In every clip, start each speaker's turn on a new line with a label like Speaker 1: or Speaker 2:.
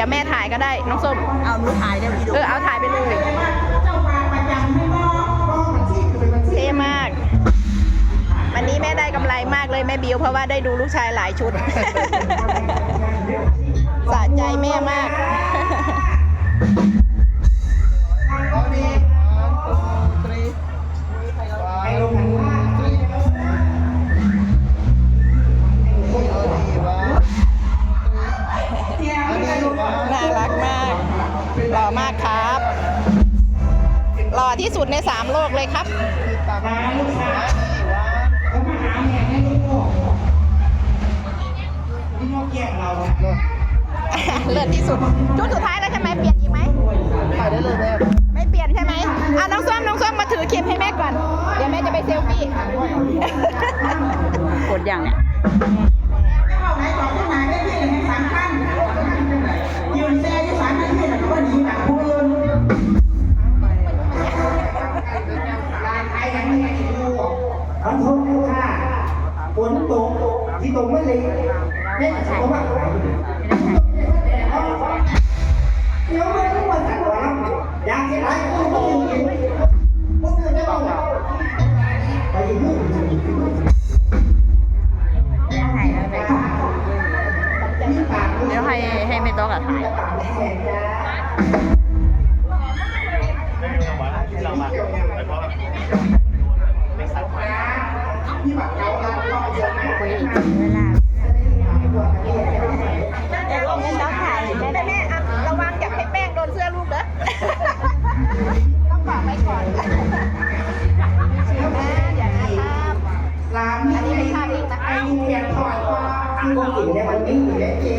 Speaker 1: ดี๋ยวแม่ถ่ายก็ได้น้องส้ม
Speaker 2: เอาหนูถ่ายได้พี่ดู
Speaker 1: เออเอาถ่ายไปเลยเท่มาก วันนี้แม่ได้กำไรมากเลยแม่บิวเพราะว่าได้ดูลูกชายหลายชุด หล่อมากครับหล่อที่สุดในสามโลกเลยครับเลิศที่สุดชุดสุดท้ายแล้วใช่ไหมเปลี่ยนอีกไหม
Speaker 2: ถ่ายได้เลยแม่
Speaker 1: ไม่เปลี่ยนใช่ไหมอะน้องส้มน้องส้มมาถือคลิปให้แม่ก่อน เดี๋ยวแม่จะไปเซลฟี่
Speaker 2: กดอย่างเนี่ย
Speaker 3: เลยไม่ใช่ว่าเดี๋ยวไม่ต้องมาสั่งหรอกอยากจะไรก็ต้องกินพวกเธอไม่ต้องไปยุ่ง
Speaker 2: ถ่ายแล้วไหม
Speaker 3: มีปาก
Speaker 2: เดี๋ยวให้ให้ไม่ต้องอะถ่าย
Speaker 3: ปากแข็งจ้า
Speaker 2: คุยอีกเวลา
Speaker 1: แต่ลงเงินน้องถ่ายแม่แม่ระวังอย่าให้แป้งโดนเสื้อลูกเด้อต้องบอกไว้ก่อนแม่อย่านะครับ
Speaker 3: ร้านนี้ไอ้ไอ้เมียถอดก็อังกฤษเนี่ยมันไม่อยู่แล้วเจ๊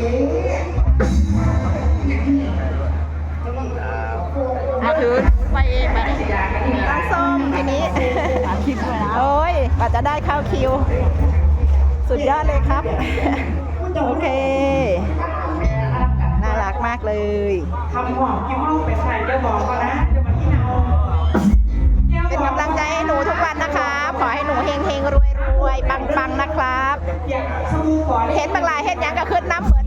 Speaker 2: เอาถือไปเองไปดิ
Speaker 1: น้องส้มทีนี้โอ้ยกว่าจะได้เข้าคิว สุดยอดเลยครับ โอเค น่ารักมากเลย
Speaker 4: ทำหอมกินห้องเป็นใครจะบอกก็นะจะมาที่เอา
Speaker 1: เป็นกำลังใจให้หนูทุกวันนะครับขอให้หนูเฮงเฮงรวยรวยปังปังนะครับ
Speaker 4: อยากสมูก่อน
Speaker 1: เห็นบางรายเห็นหยังกับขึ้นน้ำเหมือน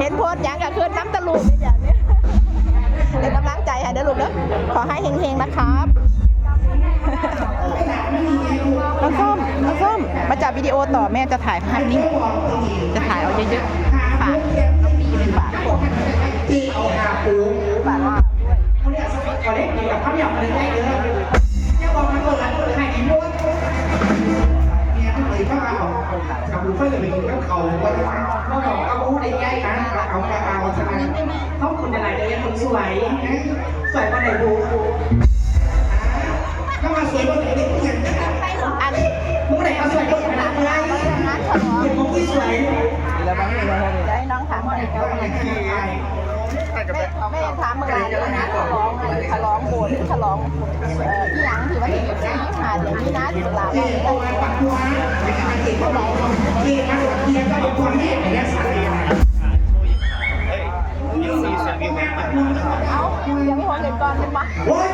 Speaker 1: เห็นโพสต์หยังกับขึ้นน้ำตะลุกเนี่ยอย่างเนี้ยเป็นกำลังใจให้เด้อลูกเด้อขอให้เฮงเฮงนะครับ มาจับวิดีโอต่อแม่จะถ่ายภาพนิ่งจะถ่ายเอาเยอะๆฝากน้องปีเป็นฝาก
Speaker 3: ที่เอาหาปู
Speaker 1: ฝาก
Speaker 4: เขาเรียกสมัยก่อนเล็กเกี่กับข้าวเหนียวมันได้เยอะจะบอกมันเปิดร้านเปิดขายกี่ม้วน
Speaker 3: เนี่ยเขาเลยเข้ามาเอากับลูกเพื่อนไปกินกับเขาวันนี้เขาบอกเอาพูดได้ง่ายนะเอากระเอาใช่ไหม
Speaker 4: เขาคุณอะไรเดี๋ยคนสวยสวยมาไหนดู
Speaker 3: น้
Speaker 1: อ
Speaker 4: ง
Speaker 1: ถามอะไรก็ไม่ไม่ถามเมื่อไหร่เลยนะฉลองฉลองโบสถ์ฉลองเอ่อที่ยังที่ว่าที่อยู่ที่หาดอย่างนี้นะถึงลา
Speaker 3: ที่เอามาปักหัวที่เขาบอกที่นักเรียนก็บอกว่าแม่เนี่ยสาย
Speaker 1: เอ้ายังไม่พอเงินก่อนเป็นปะ
Speaker 3: โอ้ย